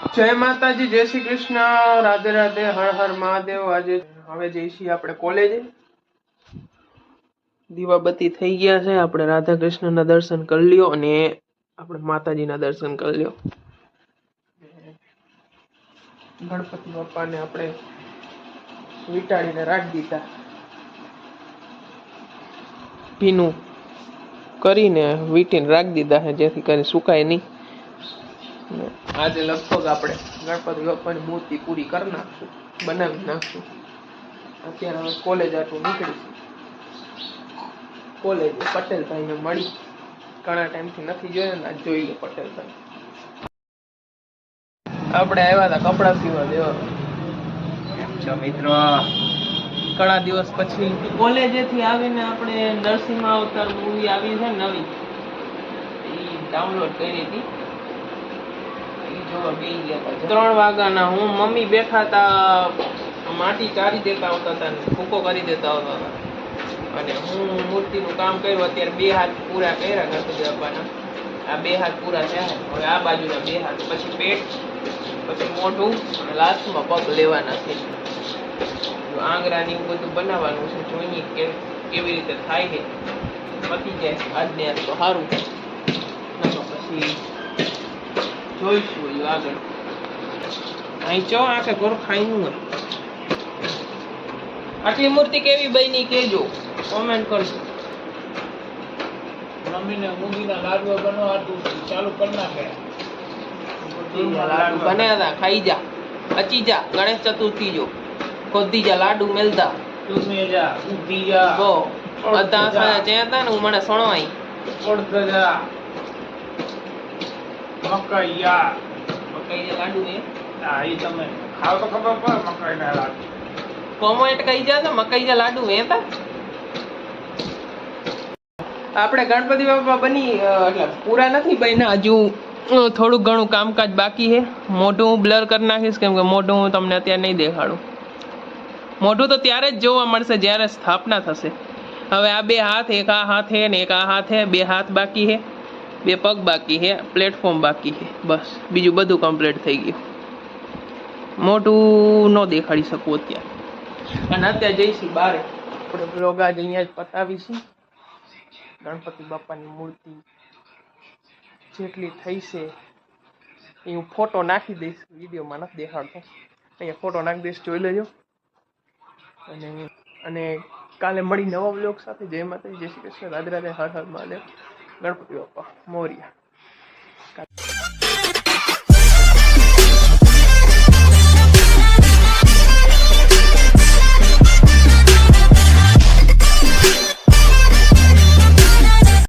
જય માતાજી, જય શ્રી કૃષ્ણ. રાધે રાધે, હર હર મહાદેવ. આજે હવે જઈ આપણે કોલેજે. દીવાબત્તી થઈ ગયા છે. આપણે રાધા કૃષ્ણના દર્શન કરી લ્યો અને આપણે માતાજીના દર્શન કરી લ્યો. ગણપતિ બાપાને આપણે વીટાડીને રાખી દીધા. ભીનું કરીને વીટીને રાખી દીધા છે. જેથી કરી સુકાય નહીં. આજે લગભગ આપણે ગણપતિ બાપાની મૂર્તિ પૂરી કરી નાખશું બનાવી નાખશું. અત્યારે હવે કોલેજ આટલું નીકળીશું કોલેજ પટેલભાઈને મળી. ઘણા ટાઈમથી નથી જોયો ને આજ જોઈ લો પટેલભાઈ. આપણે આવ્યા હતા કપડાં સીવા દેવા કેમ છો મિત્રો? ઘણા દિવસ પછી. કોલેજેથી આવીને આપણે નરસિંહ અવતાર મૂવી આવી છે ને નવી એ ડાઉનલોડ કરી હતી ઈ જોવા બેસી ગયા હતા ત્રણ વાગ્યાના હું મમ્મી બેઠા હતા માટી ચારી દેતા આવતા હતા ને ફૂકો કરી દેતા આવતા હતા અને હું મૂર્તિનું કામ કર્યું, અત્યારે બે હાથ પૂરા કર્યા ગણપતિ બાપાના આ બે હાથ પૂરા થયા, હવે આ બાજુના બે હાથ, પછી પેટ, પછી મોઢું, અને લાસ્ટમાં પગ લેવાના છે. આંગરાની એવું બધું બનાવવાનું છે, જોઈએ કે કેવી રીતે થાય છે. પતી જાય આજને આજ તો સારું. પછી જોઈશું આગળ. અહીં ચો આખે ઘર ખાઈનું હોય. આટલી મૂર્તિ કેવી બની કેજો કોમેન્ટ કરજો. મમ્મીને મૂંગીના લાડવા બનવા ચાલુ કરી નાખે. લાડુ બન્યા હતા ખાઈ જા અચી જા ગણેશ ચતુર્થી જો. ખોદી જા લાડુ મેલતા. તું જા ઉઠી જા. બો હતા ને હું મને સણવાઈ. પડત જા. મકાઈ યા મકાઈ જે લાડુ એ હા ઈ તમે ખાવ તો ખબર પડે મકાઈના લાડુ. કોમેન્ટ કહી જા તો મકાઈ જે લાડુ વેતા આપણે ગણપતિ બાપા બની અ, એટલે પૂરા નથી બન્યા હજુ અ, થોડુંક ઘણું કામકાજ બાકી છે. મોઢું હું બ્લર કરી નાખીશ કેમ કે મોઢું હું તમને અત્યારે નહીં દેખાડું. મોઢું તો ત્યારે જ જોવા મળશે જ્યારે સ્થાપના થશે. હવે આ બે હાથ એક આ હાથ હે ને એક આ હાથ હે બે હાથ બાકી છે. બે પગ બાકી છે પ્લેટફોર્મ બાકી છે, બસ. બીજું બધું કમ્પ્લીટ થઈ ગયું. મોટું ન દેખાડી શકું અત્યારે. અને અત્યારે જઈશું બહાર આપણે બ્લોગ આજ અહીંયા જ પતાવીશું. ગણપતિ બાપાની મૂર્તિ જેટલી થઈ છે, એ હું ફોટો નાખી દઈશ. વિડીયોમાં નથી દેખાડતો. અહીંયા ફોટો નાખી દઈશ, જોઈ લેજો. અને અને કાલે મળી નવા બ્લોગ સાથે. જય માતાજી, જય શ્રી કૃષ્ણ. રાધે રાધે, હર હર મહાદેવ. ગણપતિ બાપા. મોરિયા.